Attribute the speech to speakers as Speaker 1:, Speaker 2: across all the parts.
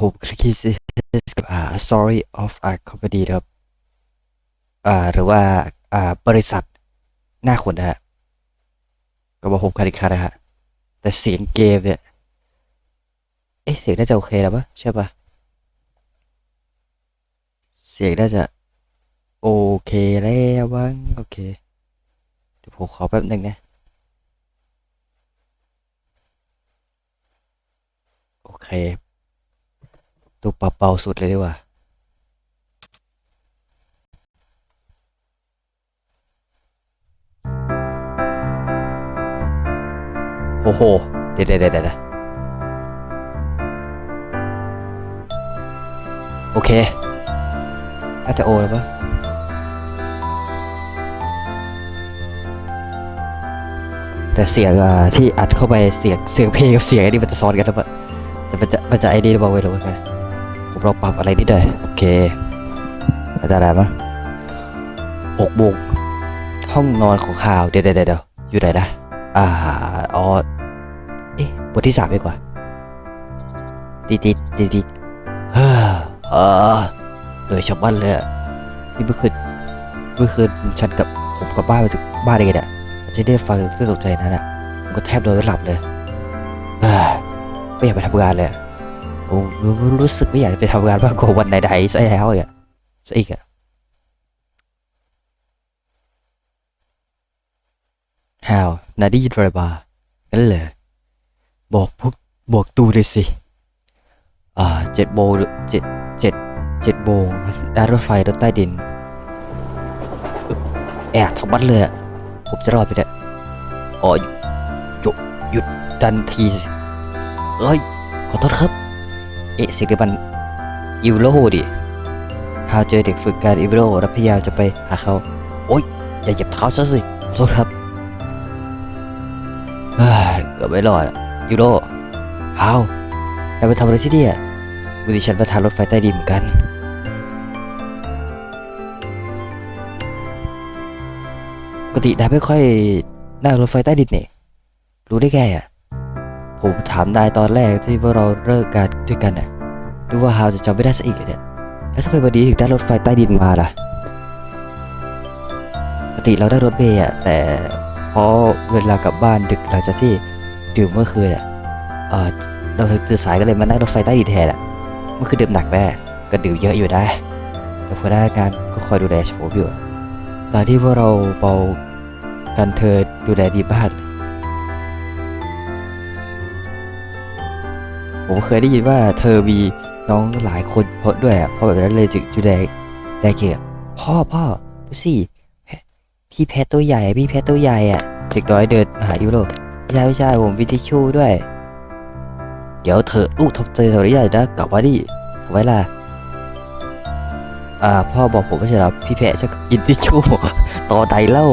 Speaker 1: ผมคลิกซิกับอ่า story of a company ครับอ่าหรือว่าอ่าบริษัทหน้าคนนะฮะก็บอกผมคลิกนะฮะแต่เสียงเกมเนี่ยเอ๊ะเสียงน่าจะโอเคแล้วปะใช่ปะเสียงน่าจะโอเคแล้วบ้างโอเคเดี๋ยวผมขอแป๊บหนึ่งนะโอเค ตัวเปรับเบาสุดเลยดีกว่าโอ้โห เดี๋ยวเดี๋ยวเดี๋ยวเดี๋ยวโอเคน่าจจะโอแล้วปะแต่เสียงที่อัดเข้าไปเสียงเสียงเพลงกับเสียงไอ้นี่มันจะซ้อนกันหรือเปล่าแต่มันจะมันจะไอ้นี่หรือเปล่า ไม่รู้ไงผมลองปรับอะไรนิดหน่อยโอเคอาจจะได้ปะหกโมงห้องนอนของข่าวเดี๋ยวเดี๋ยวเดี๋ยวอยู่ไหนนะอ่าอ๋อเอ๊ะบทที่สามดีกว่าติดติดติดติดเฮ้อเออเหนื่อยชาวบ้านเลยนี่เมื่อคืนเมื่อคืนฉันกับผมกลับบ้านไปถึงบ้านเองเนี่ยจะได้ฟังเรื่องตกใจนั้นอะผมก็แทบโดนไม่หลับเลยเอ้ยไม่อยากไปทำงานเลย โอ้รู้รู้สึกไม่อยากไปทำงานมากกว่าวันใดๆซะแล้วอะซะอีกอะฮาวนาดีดรบางั้นเลยบอกพวกบอกตูเลยสิ อ่าเจ็ดโมงเจ็ดเจ็ดเจ็ดโมงด้านรถไฟรถใต้ดินอึ๊บแอบทบัดเลยอะผมจะรอดไปเนี่ยอ๋อหยุดหยุดดันที เอ้ย ขอโทษครับ เอ๊ะสิงมันอิวโรดิฮาวเจอเด็กฝึกการอิวโรแล้วพยายามจะไปหาเขา โอ๊ย อย่าเหยียบเท้าซะสิโทษครับเฮ้ยเกือบไม่รอดอะยูโรฮาวนายไปทำอะไรที่นี่อะวันนี้ฉันประธานรถไฟใต้ดินเหมือนกันปกตินายไม่ค่อยนั่งรถไฟใต้ดินเนี่รู้ได้ไงอะ ผมถามนายตอนแรกที่ว่าเราเลิกกันด้วยกันน่ะดูว่าฮาวจะจำไม่ได้ซะอีกเหรอเนี่ยแล้วทำไมวันนี้ถึงได้รถไฟใต้ดินมาล่ะปกติเราได้รถเมล์อะแต่เพราะเวลากลับบ้านดึกหลังจากที่ดื่มเมื่อคืนอะเออเราตื่นสายก็เลยมานั่งรถไฟใต้ดินแทนอะเมื่อคืนดื่มหนักแม่ก็ดื่มเยอะอยู่ได้ แต่พอได้งานก็คอยดูแลผมอยู่ตอนที่พวกเราเบากันเธอดูแลดีบ้าน ผมเคยได้ยินว่าเธอมีน้องหลายคนเพราะด้วยอะเพราะแบบนั้นเลยจึงดูแลได้เกียพ่อพ่อดูสิพี่แพทตัวใหญ่พี่แพทตัวใหญ่อะเด็กน้อยเดินมาหายูโรไม่ใช่ไม่ใช่ผมวิทิชชูด้วย เดี๋ยวเธอลูกทำเตยเธอได้ใหญ่นะกลับมาดิทำไมล่ะอ่าพ่อบอกผมไม่ใช่เหรอพี่แพะจะกินทิชชู่ตอใดเล่า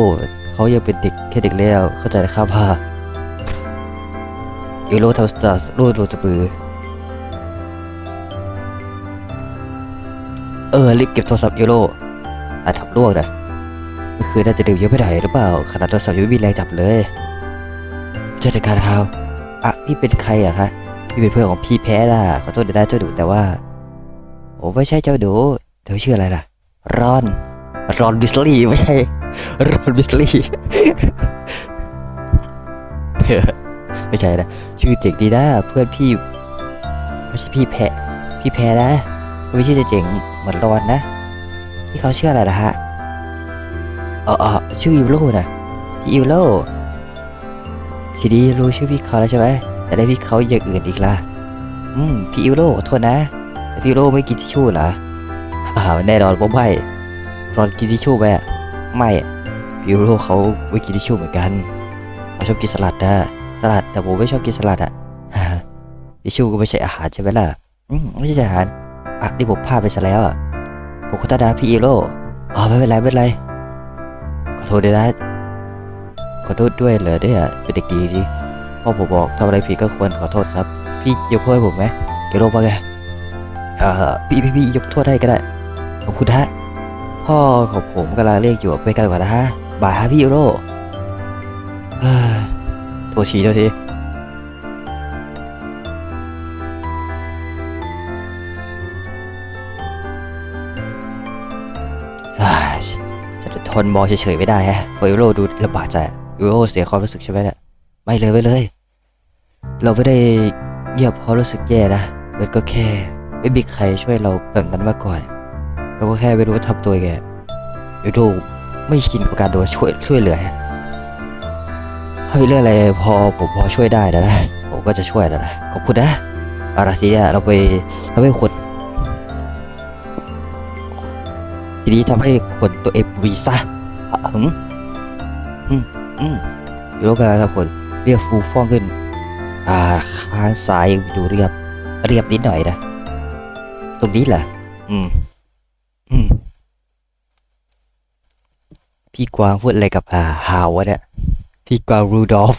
Speaker 1: เขายังเป็นเด็กแค่เด็กแล้วเข้าใจนะครับพ่อยูโรทำสตาร์รูดรูดจะปือ เออรีบเก็บโทรศัพท์ยูโรอาจทำลวกนะเมื่อคืนน่าจะดื่มเยอะไปหน่อยหรือเปล่าขนาดโทรศัพท์ยังไม่มีแรงจับเลยเจ้าจัดการท้าอะพี่เป็นใครอะคะพี่เป็นเพื่อนของพี่แพ้ล่ะขอโทษเดี๋ยวได้เจ้าดูแต่ว่าโอ้ไม่ใช่เจ้าดูเธอชื่ออะไรล่ะรอนรอนบิสลี่ไม่ใช่รอนบิสลี่เธอไม่ใช่นะชื่อเจ๋งดีนะเพื่อนพี่ไม่ใช่พี่แพะพี่แพ้นะไม่ใช่จะเจ๋ง เหมือนรอนนะ ที่เขาเชื่ออะไรล่ะฮะอ๋ออ๋อชื่ออิวโลนะพี่อิวโลทีนี้รู้ชื่อพี่เขาแล้วใช่ไหมแต่ได้พี่เขาอย่างอื่นอีกล่ะอืมพี่อิวโลโทษนะแต่พี่อิวโลไม่กินทิชชู่เหรออ่าแน่นอนว่าไม่รอนกินทิชชู่ไหมไม่พี่อิวโลเขาไม่กินทิชชู่เหมือนกันเขาชอบกินสลัดนะสลัดแต่ผมไม่ชอบกินสลัดอะทิชชู่ก็ไม่ใช่อาหารใช่ไหมล่ะอืมไม่ใช่อาหาร อะนี่ผมพลาดไปซะแล้วอะผมขอโทษนะพี่อีโร่อ๋อไม่เป็นไรไม่เป็นไรขอโทษด้วยนะขอโทษด้วยเหรอเนี่ยเป็นเด็กดีจริงพ่อผมบอกทำอะไรผิดก็ควรขอโทษครับ พี่ยกโทษให้ผมไหมเกโรว่าไงเอ่อพี่พี่พี่ยกโทษให้ก็ได้ขอบคุณฮะพ่อของผมกำลังเรียกอยู่ไปกันก่อนนะฮะบายฮะพี่อีโร่โทษทีโทษที นมองเฉยๆไม่ได้ฮะพราะยูโรดูลำบากใจยูโรเสียความรู้สึกใช่ไหมเนี่ยไม่เลยไม่เลย เราไม่ได้เงียบเพราะรู้สึกแย่นะมันก็แค่ ไม่มีใครช่วยเราแบบนั้นมาก่อนเราก็แค่ไม่รู้ว่าทำตัวยังไงยูโรไม่ชินกับการโดนช่วยช่วยเหลือฮะถ้ามีเรื่องอะไรพอผมพอช่วยได้นะนะผมก็จะช่วยนะนะขอบคุณนะอาละทีเนี้ยเราไปทำให้คน นี้ทำให้คนตัวเองวีซ่าอะอืมอืมอืมยูโรกันนะครับคนเรียกฟูฟ่องขึ้น อ่าข้างซ้ายดูเรียบ เรียบนิดหน่อยนะ ตรงนี้แหละอืม อืม พี่กวางพูดอะไรกับ อ่าฮาวะเนี่ย พี่กวางรูดอฟ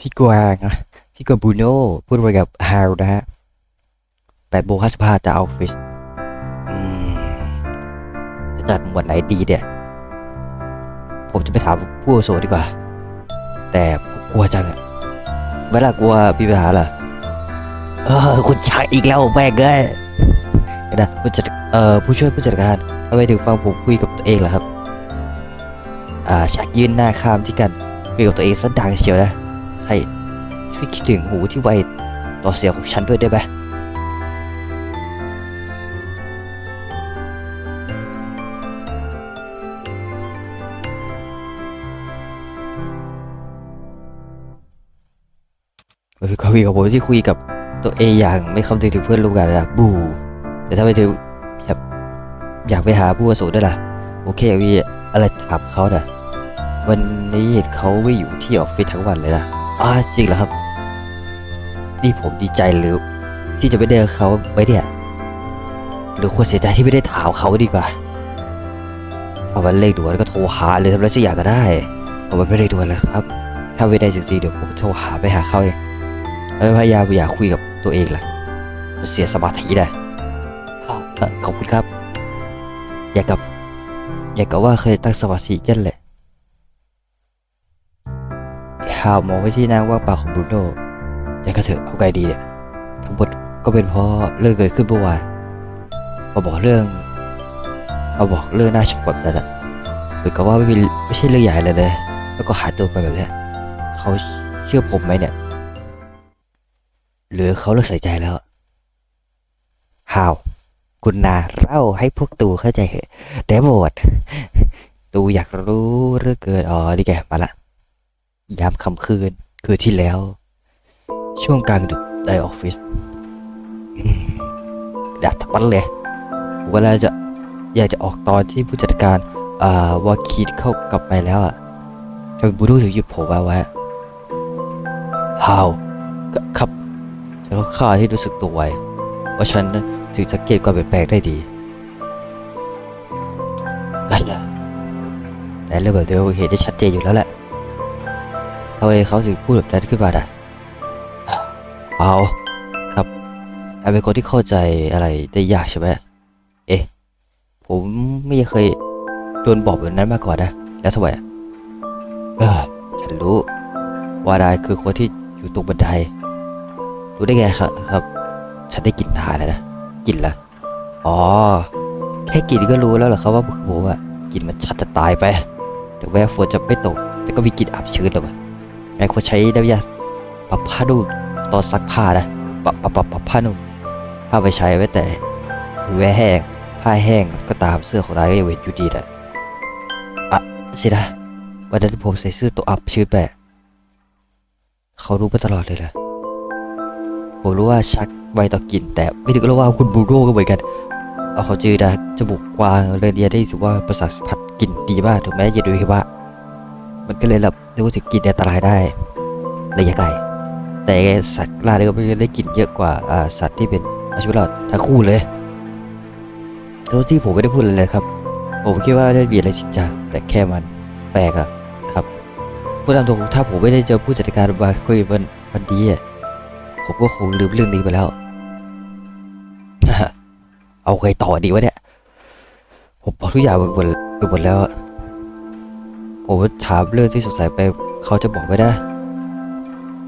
Speaker 1: พี่กวางอะพี่กวางบูโน่พูดอะไรกับฮาวนะฮะแปดโมงห้าสิบห้าจะเอาออฟฟิศ จัดหมวดไหนดีเนี่ยผมจะไปถามผู้อาวุโสดีกว่า แต่กลัวจังอะเวลากลัวมีปัญหาเหรอเออคุณชักอีกแล้วแม่งเอ้ยนะผู้จัดเอ่อผู้ช่วยผู้จัดการทำไมถึงฟังผมคุยกับตัวเองล่ะครับ อ่าชักยืนหน้าข้ามที่กันคุยกับตัวเองซะดังเชียวนะใครช่วยคิดถึงหูที่ไวต่อเสียงของฉันด้วยได้ไหม คุยกับผมที่คุยกับตัวเองอย่างไม่คำนึงถึงเพื่อนร่วมงานนะบู แต่ถ้าไปถึงอยากอยากไปหาผู้อาวุโสด้วยล่ะ โอเควีอะไรถามเขาน่ะวันนี้เขาไม่อยู่ที่ออฟฟิศทั้งวันเลยนะอ้าจริงเหรอครับ นี่ผมดีใจหรือที่จะไม่ได้เขาไว้เนี่ยหรือควรเสียใจที่ไม่ได้ถามเขาดีกว่าเอาวันเลขด่วนก็โทรหาเลยทำอะไรสักอย่างก็ได้เอาวันไม่ได้ด่วนเลยครับ ถ้าไม่ได้จริงๆเดี๋ยวผมโทรหาไปหาเขาเอง แล้วพยายามอยากคุยกับตัวเองล่ะมันเสียสมาธินะอ้าวเอ่อขอบคุณครับ อยากกับ อยากกับว่าเคยตั้งสมาธิกันแหละฮาวมองไปที่หน้าว่างเปล่าของบรูโน่ยังกระเถอะเอาไงดีเนี่ยทั้งหมดก็เป็นเพราะเรื่องเกิดขึ้นเมื่อวานมาบอกเรื่องมาบอกเรื่องน่าช็อกแบบนั้นอะเหมือนกับว่าไม่มีไม่ใช่เรื่องใหญ่เลยเลย แล้วก็หายตัวไปแบบเนี้ยเขาเชื่อผมไหมเนี่ย หรือเขาเลิกใส่ใจแล้วฮาวคุณนาเล่าให้พวกตูเข้าใจเหอะแต่หมดตูอยากรู้เรื่องเกิดอ๋อนี่แกมาละยามค่ำคืนคืนที่แล้ว ช่วงกลางดึกในออฟฟิศดับทับมันเลย เวลาจะอยากจะออกตอนที่ผู้จัดการอ่าวาคีดเข้ากลับไปแล้วอะทำไมบูดูถึงหยุดผมเอาไว้ฮาว ก็ครับฉันก็ข้าที่รู้สึกตัวไวว่าฉันถึงสังเกตความเปลี่ยนแปลงได้ดีนั่นแหละแต่เรื่องแบบเดียวเห็นได้ชัดเจนอยู่แล้วแหละทำไมเขาถึงพูดแบบนั้นขึ้นมาอะเอาครับนาเป็นคนที่เข้าใจอะไรได้ยากใช่ไหมเอ๊ะผมไม่เคยโดนบอกแบบนั้นมาก่อนนะ แล้วทำไมอะเออฉันรู้ว่านายคือคนที่อยู่ตรงบันได รู้ได้ไงครับ ฉันได้กลิ่นทานแล้วนะกลิ่นละอ๋อ แค่กลิ่นก็รู้แล้วเหรอครับว่าผมอะกลิ่นมันชัดจะตายไปถึงแม้ฝนจะไม่ตก แต่ก็มีกลิ่นอับชื้นหรอวะไงควรใช้น้ำยาปรับผ้านุ่มตอนซักผ้านะปรับปรับปรับปรับผ้านุ่มผ้าไปใช้ไว้แต่มือแว่แห้งผ้าแห้งก็ตามเสื้อของนายก็ยังเวทอยู่ดีแหละอะสินะวันนั้นผมใส่เสื้อตัวอับชื่อแปะเขารู้มาตลอดเลยนะ ผมรู้ว่าชักไวต่อกลิ่น แต่ไม่ถึงกับว่าคุณบูโน่ก็เหมือนกัน เอาเขาจือนะจมูกกวางเรนเดียได้ถือว่าประสาทสัมผัสกลิ่นดีมากถึงแม้จะดูแค่ว่า มันก็เลยแบบรู้สึกกลิ่นอันตรายได้ระยะไกลแต่สัตว์ล่าเนี่ยก็ได้กลิ่นเยอะกว่าสัตว์ที่เป็นอาชีวะทั้งคู่เลยแล้วที่ผมไม่ได้พูดอะไรเลยครับ ผมคิดว่าได้มีอะไรจริงจังแต่แค่มันแปลกอะครับพูดตามตรงถ้าผมไม่ได้เจอผู้จัดการมาร์คุยวันวันนี้อะ ผมก็คงลืมเรื่องนี้ไปแล้ว เอาไงต่อดีวะเนี่ย ผมบอกทุกอย่างไปหมดไปหมดแล้วอะผมถามเรื่องที่สงสัยไปเขาจะบอกไม่ได้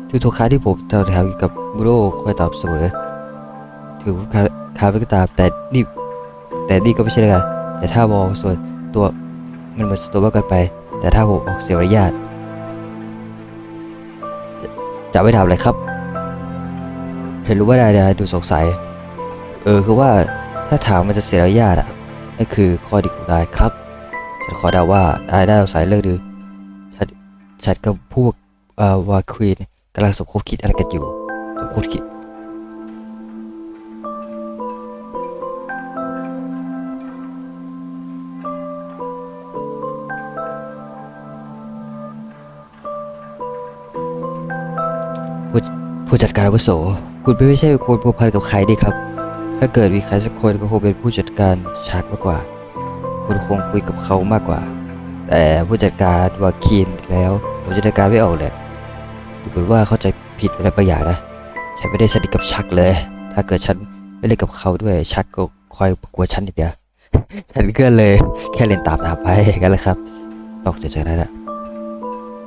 Speaker 1: ทุกทุกครั้งที่ผมถามถามเกี่ยวกับบูโรคอยตอบเสมอ ถึงคาคาไม่ก็ตามแต่นี่แต่นี่ก็ไม่ใช่เลยกันแต่ถ้ามองส่วนตัวมันเหมือนส่วนตัวมากเกินไป แต่ถ้าผมออกเสียงมารยาทจะจะไม่ทำอะไรครับ เห็นรู้ว่าดาดาดูสงสัย เออคือว่าถ้าถามมันจะเสียระยาทอะนั่นคือข้อดีของนายครับ ฉันขอดาว่านายได้สงสายเลิกดื้อฉันฉันกับพวกเอ่อวาควีนกำลังสมคบคิดอะไรกันอยู่ สมคบคิด ผู้จัดการอาวุโส คุณไม่ใช่คนผูกพันกับใครดีครับ ถ้าเกิดมีใครสักคนก็คงเป็นผู้จัดการชักมากกว่า คุณคงคุยกับเขามากกว่า แต่ผู้จัดการวาคีนแล้วผมจัดการไม่ออกเลยดูเหมือนว่าเข้าใจผิดอะไรบางอย่างนะ ฉันไม่ได้สนิทกับชักเลย ถ้าเกิดฉันไม่เล่นกับเขาด้วยชักก็คอยกลัวฉันอย่างเดียว ฉันก็เลยแค่เล่นตามตามไปกันเลยครับนอกจากนั้นนะ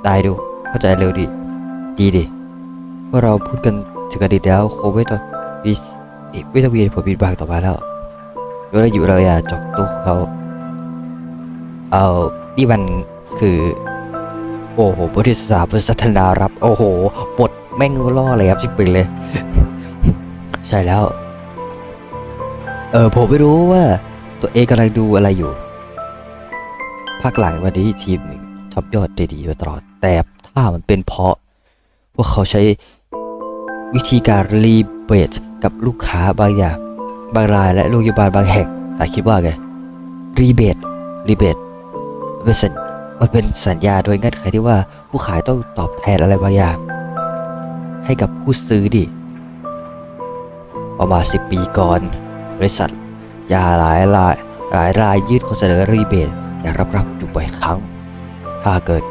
Speaker 1: ได้ดู เข้าใจเร็วดี ดีดิ ว่าเราพูดกันถึงอดีตแล้วคงไม่ต้องมีไม่ต้องมีผลบิดบางต่อมาแล้วเวลาอยู่เราอย่าจอกตู้เขา เอานี่มันคือ โอ้โหบริษัทบริษัทนารับ โอ้โหบทแม่งล่อเลยครับชิบเปงเลย ใช่แล้ว เออผมไม่รู้ว่า ตัวเองกำลังดูอะไรอยู่ภาคหลังวันนี้ทีมท็อปยอดได้ดีมาตลอด แต่ถ้ามันเป็นเพราะพวกเขาใช้ วิธีการรีเบทกับลูกค้าบางอย่าง บางรายและโรงพยาบาลบางแห่งนาคิดว่าไงรีเบทรีเบทเป็นสัญมันเป็นสัญญาโดยเงื่อนไขที่ว่าผู้ขายต้องตอบแทนอะไรบางอย่าง ให้กับผู้ซื้อดิ ประมาณสิบปีก่อนบริษัท ยาหลายรายหลายรายยื่นข้อเสนอรีเบทอย่างรับๆอยู่บ่อยครั้ง ถ้าเกิด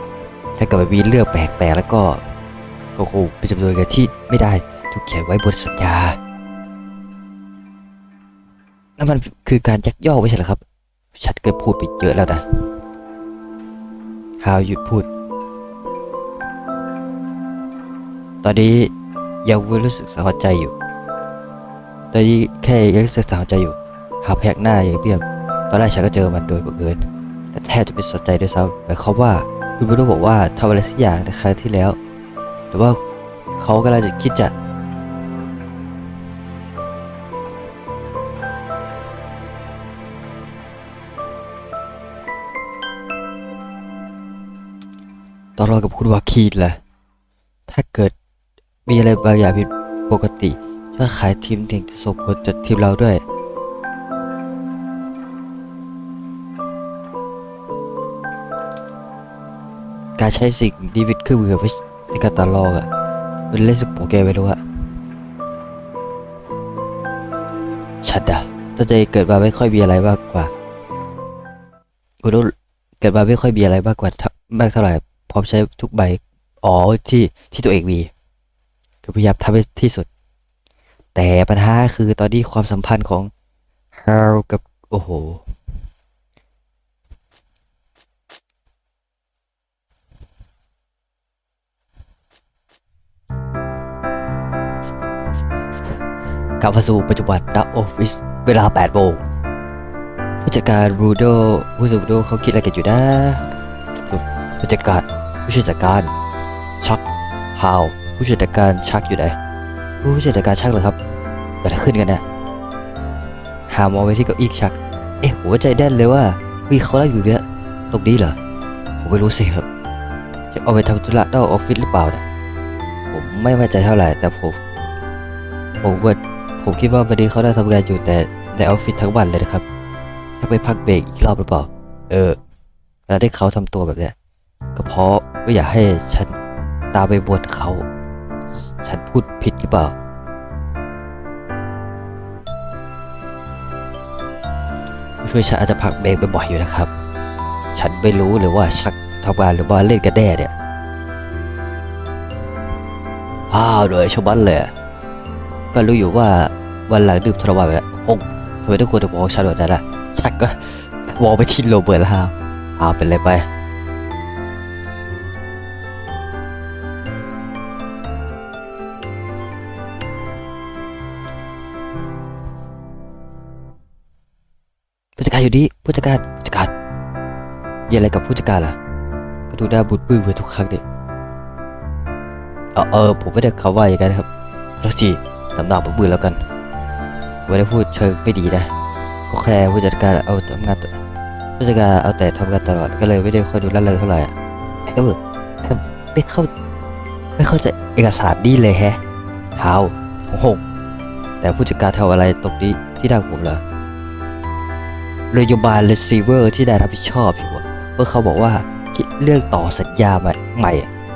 Speaker 1: ถ้าเกิดมีเรื่องแปลกๆแล้วก็ ก็คงเป็นจำนวนเงินที่ไม่ได้ถูกเขียนไว้บนสัญญานั่นมันคือการยักยอกไม่ใช่หรอครับ ชัดเกินพูดไปเยอะแล้วนะฮาวหยุดพูด ตอนนี้ยังรู้สึกสะใจอยู่ ตอนนี้แค่ยังรู้สึกสะใจอยู่ หาพยักหน้าอย่างเบียบตอนแรกฉันก็เจอมันโดยบังเอิญแต่แทบจะไม่สนใจด้วยซ้ำหมายความว่าคุณไม่รู้บอกว่าทำอะไรสักอย่างในครั้งที่แล้ว หรือว่าเขากำลังจะคิดจะตอนรอกับคุณวาคีนแหละถ้าเกิดมีอะไรบางอย่างผิดปกติช่วยขายทีมเด็กจะส่งผลจากทีมเราด้วย การใช้สิ่งดีวิดเครื่องมือ ไว้ในกาต่อรองอะเป็นเล่นสุกโปแกไปรู้อะชัดอะตั้งใจเกิดมาไม่ค่อยมีอะไรมากกว่าคุณรู้เกิดมาไม่ค่อยมีอะไรมากกว่าเท่ามากเท่าไหร่พร้อมใช้ทุกใบอ๋อที่ที่ตัวเองมีคือพยายามทำให้ที่สุด แต่ปัญหาคือตอนนี้ความสัมพันธ์ของฮาร์กับโอ้โห ลับมาสู่ปัจจุบันณออฟฟิศเวลา8โมงผู้จัดการรูโดผู้จัดการรูโดเขาคิดอะไรกันอยู่นะผู้จัดการผู้จัดการชักฮาวผู้จัดการชักอยู่ไหนผู้จัดการชักเหรอครับเกิดอะไรขึ้นกันเนี่ยหามองไปที่เก้าอี้ชัก เอ๊ะหัวใจแน่นเลยว่าวีเขาล่าอยู่เนี่ยตรงนี้เหรอผมไม่รู้สิครับ จะเอาไปทำธุระนอกออฟฟิศหรือเปล่าเนี่ยผมไม่แน่ใจเท่าไหร่แต่ผมผมว่า ผมคิดว่าวันนี้เขาได้ทำงานอยู่แต่ในออฟฟิศทั้งวันเลยนะครับถ้าไปพักเบรกอีกรอบหรือเปล่า เออเวลาที่เขาทำตัวแบบเนี้ยก็เพราะไม่อยากให้ฉันตามไปบนเขา ฉันพูดผิดหรือเปล่า ช่วยฉันอาจจะพักเบรกบ่อยๆอยู่นะครับ ฉันไม่รู้เลยว่าชักทำงานหรือว่าเล่นกันแน่เนี่ยอ้าวเหนื่อยชะมัดเลยก็รู้อยู่ว่า วันหลังดื่มทรมานไปแล้วโอ้ทำไมทุกคนถึงมองฉันแบบนั้นล่ะชักก็มองไปที่โรเบิร์ตแล้วครับอ้าเป็นไรไปผู้จัดการอยู่ดีผู้จัดการผู้จัดการมีอะไรกับผู้จัดการล่ะ ก็ดูหน้าบุดบื้อไปทุกครั้งดิเออเออผมไม่ได้เขาว่าอย่างนั้นครับแล้วจีตำหนักบุดบื้อแล้วกัน ไม่ได้พูดเชิงไม่ดีนะ ก็แค่ผู้จัดการเอาทำงานผู้จัดการเอาแต่ทำงานตลอดก็เลยไม่ได้ค่อยดูแลเลยเท่าไหร่อะเออเออไม่เข้าไม่เข้าใจเอกสารนี่เลยแฮะฮาวโอ้โหแต่ผู้จัดการทำอะไรตรงนี้ที่ด่างผมเหรอนโยบาย receiver ที่ได้รับผิดชอบอยู่เมื่อเขาบอกว่าคิดเรื่องต่อสัญญาใหม่ใหม่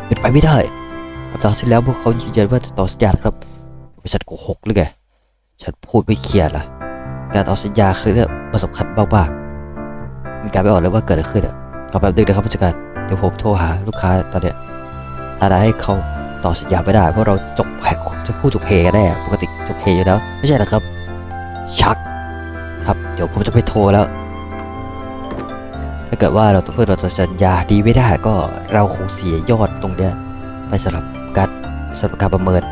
Speaker 1: เป็นไปไม่ได้ตอนที่แล้วพวกเขายืนยันว่าจะต่อสัญญาครับไม่ฉันโกหกหรือไง ฉันพูดไม่เคลียร์ละการต่อสัญญาคือเรื่องมันสำคัญมากๆมีการไม่ออกเลยว่าเกิดอะไรขึ้นอะขอแบบนึงนะครับผู้จัดการเดี๋ยวผมโทรหาลูกค้าตอนเนี้ยถ้าได้ให้เขาต่อสัญญาไม่ได้เพราะเราจบแพ็คจะพูดจบเพย์กันได้ปกติจบเพย์อยู่แล้ว ไม่ใช่เหรอครับ ชัก ครับ เดี๋ยวผมจะไปโทรแล้ว ถ้าเกิดว่าเราต้อเพื่อเราจะสัญญาดีไม่ได้ก็เราคงเสียยอดตรงเนี้ยไปสำหรับการสำหรับการประเมิน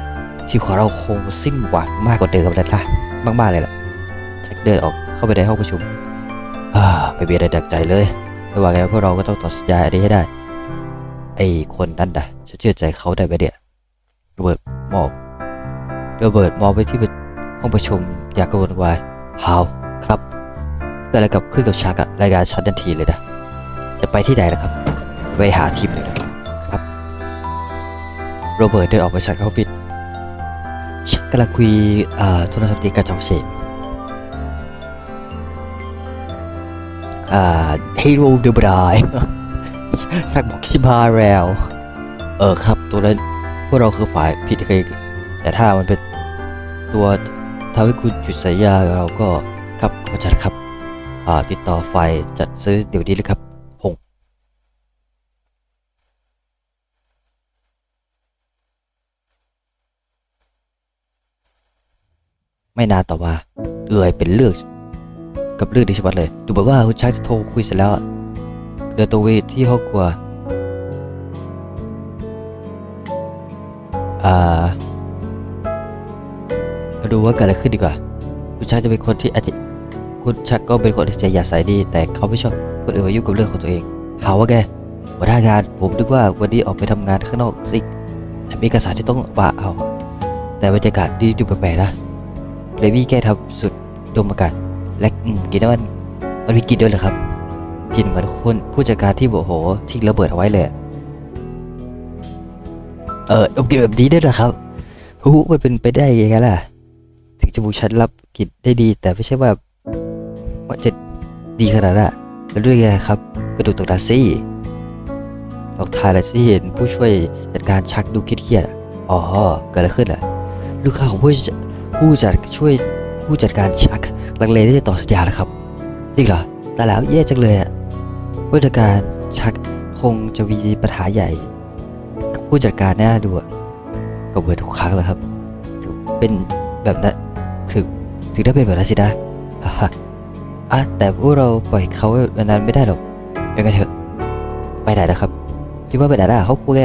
Speaker 1: ชีวิตของเราคงสิ้นหวังมากกว่าเดิมแล้วล่ะมากๆเลยล่ะแจ็คเดินออกเข้าไปในห้องประชุมอ่าไม่มีอะไรดักใจเลยไม่ว่าไงพวกเราก็ต้องต่อสัญญาอันนี้ให้ได้ ไอ้คนนั้นนะฉันเชื่อใจเขาได้ไหมเนี่ยโรเบิร์ตมองโรเบิร์ตมองไปที่ห้องประชุมอยางกระวนกระวายฮาวครับเกิดอะไรกับขึ้นกับชักอะรายงานฉันทันทีเลยนะจะไปที่ไหนล่ะครับ ไปหาทีมหนึ่งนะครับ โรเบิร์ตเดินออกไปจากออฟฟิศ ฉันกำลังคุยอ่าโทรศัพท์ตีกับเจ้าเชงอ่าเฮโร่เดบรายชักบอกที่มาแล้วเออครับ ตัวนั้นพวกเราคือฝ่ายผิดเองแต่ถ้ามันเป็นตัวทำให้คุณหยุดสัญญาเราก็ครับข้าใจแล้วครับติดต่อฝ่ายจัดซื้อเดี๋ยวนี้เลยครับ ไม่นานต่อมาเอื่อยเป็นเรื่องกับเรื่องดิฉันเลย ดูเหมือนว่าคุณชายจะโทรคุยเสร็จแล้วเดินตัวเวทที่ห้องครัวอ่ามาดูว่าเกิดอะไรขึ้นดีกว่าคุณชายจะเป็นคนที่อาจจะคุณชักก็เป็นคนที่ใจอยากใส่ดี แต่เขาไม่ชอบคนอื่นมายุ่งกับเรื่องของตัวเองหาว่าแกหัวหน้างานผมนึกว่าวันนี้ออกไปทำงานข้างนอกสิมีเอกสารที่ต้องป่าเอา แต่บรรยากาศดีดูแปลกๆนะ เลวี่แก้ทำสุดดมอากาศและกินน้ำมันมันมีกินด้วยเหรอครับกินเหมือนคนผู้จัดการที่โมโหทิ้งระเบิดเอาไว้เลย เออดมกินแบบนี้ด้วยเหรอครับหูมันเป็นไปได้ยังไงล่ะ ถึงจมูกฉันรับกลิ่นได้ดี แต่ไม่ใช่ว่าว่าจะดีขนาดนั้นอะแล้วด้วยไงครับ กระดูกตกดาซี่ลองทายอะไรที่เห็นผู้ช่วยจัดการชักดูเครียดๆอ๋อเกิดอะไรขึ้นล่ะ ลูกค้าของผู้ ผู้จัดช่วยผู้จัดการชักลังเลที่จะต่อสัญญาแล้วครับจริงเหรอแต่แล้วแย่จังเลยอะผู้จัดการชักคงจะมีปัญหาใหญ่ กับผู้จัดการแน่ดูอะก็เบื่อทุกครั้งแล้วครับถึงเป็นแบบนั้นถึงถึงได้เป็นแบบนั้นสินะฮ่าอะแต่พวกเราปล่อยเขาแบบนั้นไม่ได้หรอกยังไงเถอะไปไหนนะครับคิดว่าไปไหนล่ะเขากลัวแก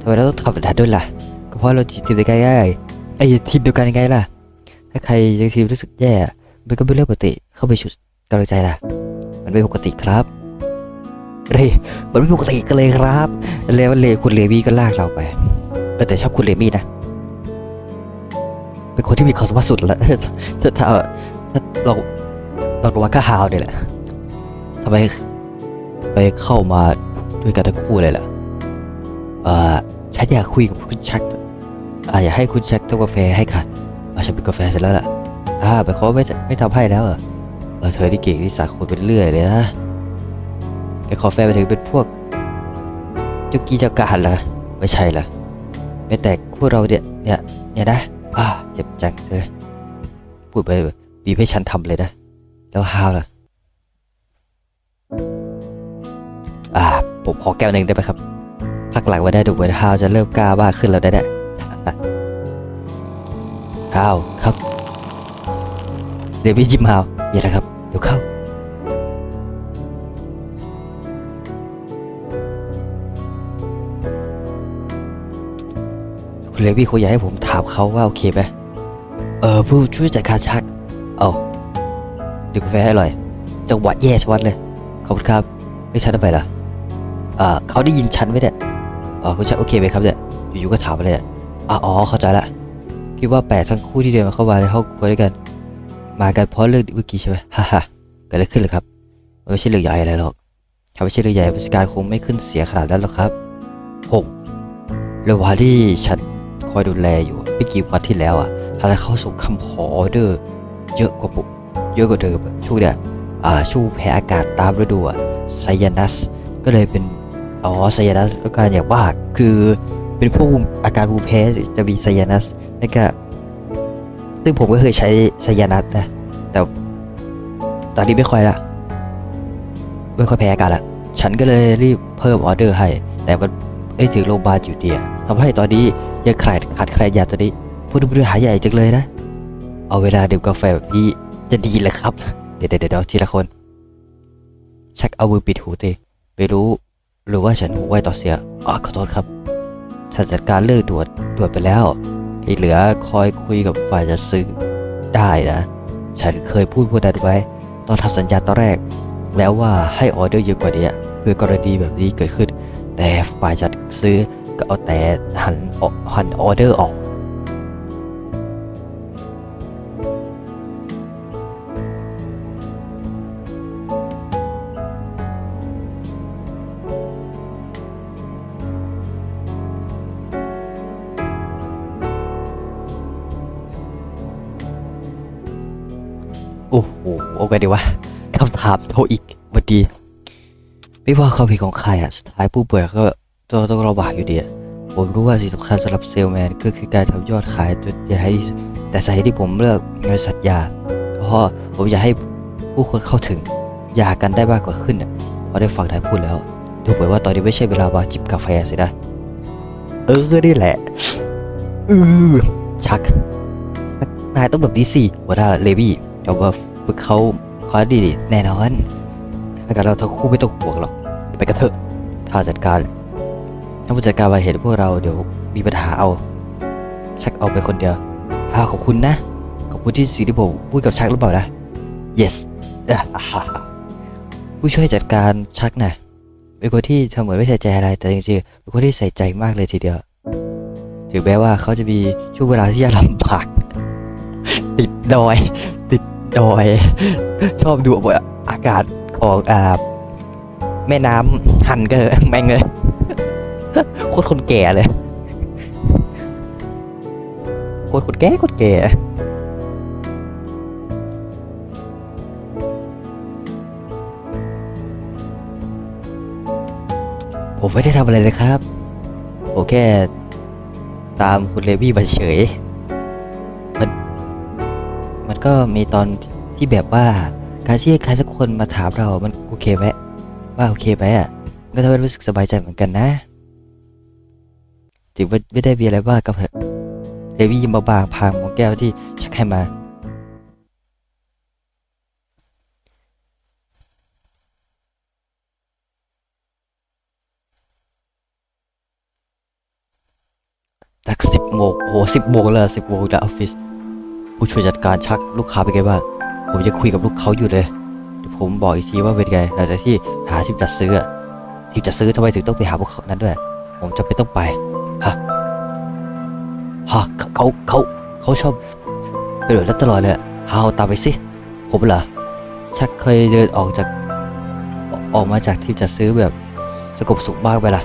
Speaker 1: ทำไมเราต้องทำแบบนั้นด้วยล่ะก็เพราะเราทีมเดียวกันง่ายไอ้ทีมเดียวกันยังไงล่ะ ถ้าใครในทีมรู้สึกแย่ มันก็เป็นเรื่องปกติเข้าไปชุดกำลังใจล่ะ มันไม่ปกติครับเรมันไม่ปกติกันเลยครับ แล้วเลคุณเลวี่ก็ลากเราไปเออแต่ชอบคุณเลมี่นะ เป็นคนที่มีความสามารถสุดแล้วถ้าถ้าถ้าเราเราดูว่าก็ฮาวเนี่ยแหละทำไมไปเข้ามาด้วยกันทั้งคู่เลยล่ะเอ่อฉันอยากคุยกับคุณชักอ่าอยากให้คุณชักทำกาแฟให้ค่ะ อ่าฉันเป็นกาแฟเสร็จแล้วล่ะอ่าไปเขาไม่ไม่ทำให้แล้วเหรอเออเธอที่เก่งที่สักคนเป็นเรื่อยเลยนะไอ้กาแฟไปถึงเป็นพวกจ้ากี้เจ้าการเหรอไม่ใช่ล่ะแม้แต่พวกเราเนี่ยเนี่ยเนี่ยนะอ่าเจ็บจังเลยพูดไปบีบให้ฉันทำเลยนะ แล้วฮาวล่ะอ่าผมขอแก้วหนึ่งได้ไหมครับพักหลังมาได้ดูเหมือนฮาวจะเริ่มกล้าบ้าขึ้นแล้วได้แน่ ฮาวครับ เดวิดจิมฮาวมีอะไรครับ เดี๋ยวเข้า คุณเลวี่เขาอยากให้ผมถามเขาว่าโอเคไหมเออผู้ช่วยจัดการชัก เอาดื่มกาแฟอร่อย จังหวะแย่ชวัดเลย ขอบคุณครับไม่ชัดไปล่ะเอ่อเขาได้ยินฉันไหมเนี่ยอ๋อคุณชักโอเคไหมครับเนี่ย อยู่ๆก็ถามมาเลยอะอ๋อเข้าใจละ คิดว่าแปลกทั้งคู่ที่เดินมาเข้ามาในห้องครัวด้วยกัน มากันเพราะเรื่องเมื่อกี้ใช่ไหมฮ่าฮ่าเกิดอะไรขึ้นเหรอครับมันไม่ใช่เรื่องใหญ่อะไรหรอกถ้าไม่ใช่เรื่องใหญ่ผู้จัดการคงไม่ขึ้นเสียขนาดนั้นหรอกครับหงระหว่างที่ฉันคอยดูแลอยู่ไม่กี่วันที่แล้วอะทางเขาส่งคำขอออเดอร์ เยอะกว่าปุเยอะกว่าเดิมช่วงเนี้ยอ่าช่วงแพ้อากาศตามฤดูอะไซยานัสก็เลยเป็นอ๋อไซยานัสแล้วการอย่างว่าคือเป็นพวกอาการภูมิแพ้จะมีไซยานัส แล้วก็ซึ่งผมก็เคยใช้ไซยานัสนะ แต่ตอนนี้ไม่ค่อยละไม่ค่อยแพ้อากาศละฉันก็เลยรีบเพิ่มออเดอร์ให้ แต่มันไอ้ถึงโรงพยาบาลอยู่เดีอะทำให้ตอนนี้ยังขาดขาดแคลนยาตัวนี้ผู้ดูบริหารใหญ่จังเลยนะ เอาเวลาดื่มกาแฟแบบนี้จะดีเลยครับ เดี๋ยวเดี๋ยวทีละคน ชักเอามือปิดหูตีไม่รู้ หรือว่าฉันหูไวต่อเสียอ๋อขอโทษครับฉันจัดการเรื่องด่วนด่วนไปแล้ว ที่เหลือคอยคุยกับฝ่ายจัดซื้อได้นะ ฉันเคยพูดพูดนั้นไว้ ตอนทำสัญญาตอนแรก แล้วว่าให้ออเดอร์เยอะกว่านี้เพื่อกรณีแบบนี้เกิดขึ้น แต่ฝ่ายจัดซื้อก็เอาแต่หันออหันออเดอร์ออก โอเคดีวะคำถามโทอีกวันดี ไม่ว่าความผิดของใครอะ สุดท้ายผู้ป่วยก็ต้องต้องระบากอยู่ดีอะผมรู้ว่าสิ่งสำคัญสำหรับเซลแมนก็คือการทำยอดขายจนจะให้แต่สาเหตุที่ผมเลือกบริษัทยาเพราะผมอยากให้ผู้คนเข้าถึงยากันได้มากกว่าขึ้นอะพอได้ฟังนายพูดแล้วดูเหมือนว่าตอนนี้ไม่ใช่เวลามาจิบกาแฟสินะ เออนี่แหละเออชักชัก นายต้องแบบนี้สิหัวหน้าเลวี่เอาว่า ฝึกเขาเขาดีดิแน่นอน ถ้ากับเราทั้งคู่ไม่ต้องห่วงหรอก ไปกันเถอะถ้าจัดการถ้าผู้จัดการมาเห็นพวกเราเดี๋ยวมีปัญหาเอาชักเอาไปคนเดียวฮ่าขอบคุณนะ ขอบคุณที่สิ่งที่ผมพูดกับชักหรือเปล่านะ yes อะอ่าฮ่าฮ่าผู้ช่วยจัดการชักนะเป็นคนที่ทำเหมือนไม่ใส่ใจอะไร แต่จริงๆเป็นคนที่ใส่ใจมากเลยทีเดียวถึงแม้ว่าเขาจะมีช่วงเวลาที่ยากลำบากติดดอย ดดอย ชอบดูอากาศของอ่าแม่น้ำหันกอแม่งเลยโคตรคนแก่เลยโคตรคนแก่โคตรแก่ผมไม่ได้ทำอะไรเลยครับผมแค่ตามคุณเลวี่มาเฉย มันก็มีตอนที่แบบว่าการที่ใครสักคนมาถามเรามันโอเคไหมว่าโอเคไหมอะมันก็ทำให้รู้สึกสบายใจเหมือนกันนะถือว่าไม่ได้มีอะไรบ้างก็เถอะเลวี่ยิ้มบางๆพางมองแก้วที่ชักให้มาสักสิบโมงโอ้โหสิบโมงแล้วสิบโมงแล้วออฟฟิศ ผู้ช่วยจัดการชักลูกค้าเป็นไงบ้างผมจะคุยกับลูกเขาอยู่เลย เดี๋ยวผมบอกอีกทีว่าเป็นไงหลังจากที่หาทีมจัดซื้อทีมจัดซื้อทำไมถึงต้องไปหาพวกเขานั้นด้วย ผมจะไม่ต้องไปฮะฮะเขาเขาเขาชอบไปเดินแล้วตลอดเลยฮาวตามไปสิผมเหรอชักเคยเดินออกจากออกมาจากทีมจัดซื้อแบบสงบสุขบ้างไปล่ะ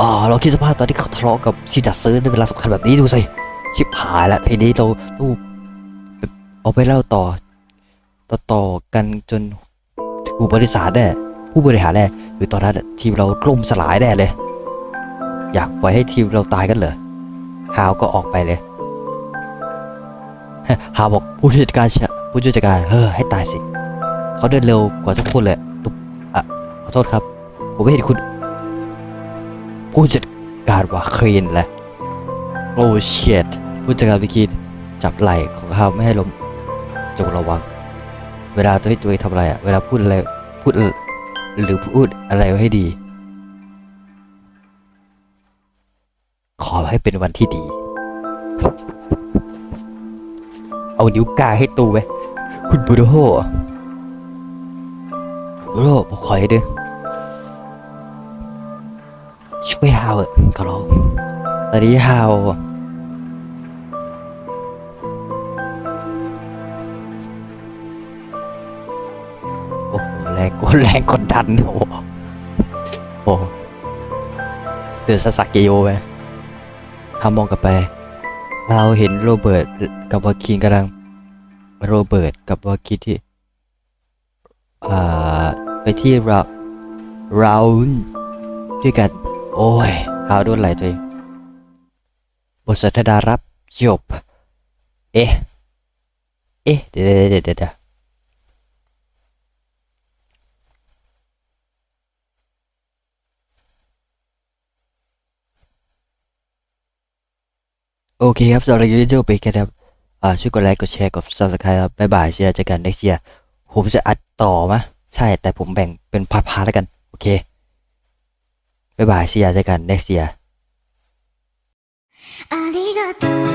Speaker 1: อ๋อเราคิดสภาพตอนที่เขาทะเลาะกับที่จัดซื้อในเวลาสำคัญแบบนี้ดูสิชิบหายละทีนี้เราต้อง เอาไปเล่าต่อ ต่อต่อกันจนถึงบริษัทแน่ผู้บริหารแน่หรือตอนนั้นทีมเราล่มสลายแน่เลย อยากปล่อยให้ทีมเราตายกันเหรอฮาวก็ออกไปเลยฮาวบอกผู้จัดการเชียผู้จัดการเฮ้อให้ตายสิ เขาเดินเร็วกว่าทุกคนเลยตุ๊บอะขอโทษครับ ผมไม่เห็นคุณ ผู้จัดการว่าเครนแหละโอ้เชียดผู้จัดการวิกินจับไหล่ของเขาไม่ให้ล้ม จงระวัง เวลาตัวให้ตัวเองทำอะไรอะเวลาพูดอะไรพูดหรือพูดอะไรไว้ให้ดี ขอให้เป็นวันที่ดี เอานิ้วกาให้ตูไว้คุณบูโดโฮบูโดบอกขอให้ด้วยช่วยฮาวเอะขอร้องตอนนี้ฮาว แรงกดแรงกดดันโอ้โหโหเดือดสสักเกโยไปทำมองกลับไป เราเห็นโรเบิร์ตกับวาคินกำลัง โรเบิร์ตกับวาคินที่อ่าไปที่เราเราด้วยกัน โอ้ยหาวโดนไหลตัวเองบทสนทนารับจบ เอ๊ะ เอ๊ะ เดี๋ยวเดี๋ยวเดี๋ยวเดี๋ยว โอเคครับสำหรับวิดีโอไปแค่ครับ อ่าช่วยกดไลค์กดแชร์กด subscribe ครับบ๊ายบายเชียร์เจอกัน next year ผมจะอัดต่อมะ ใช่ แต่ผมแบ่งเป็นพาร์ทๆแล้วกัน โอเค บ๊ายบายเชียร์เจอกัน next year
Speaker 2: ありがとう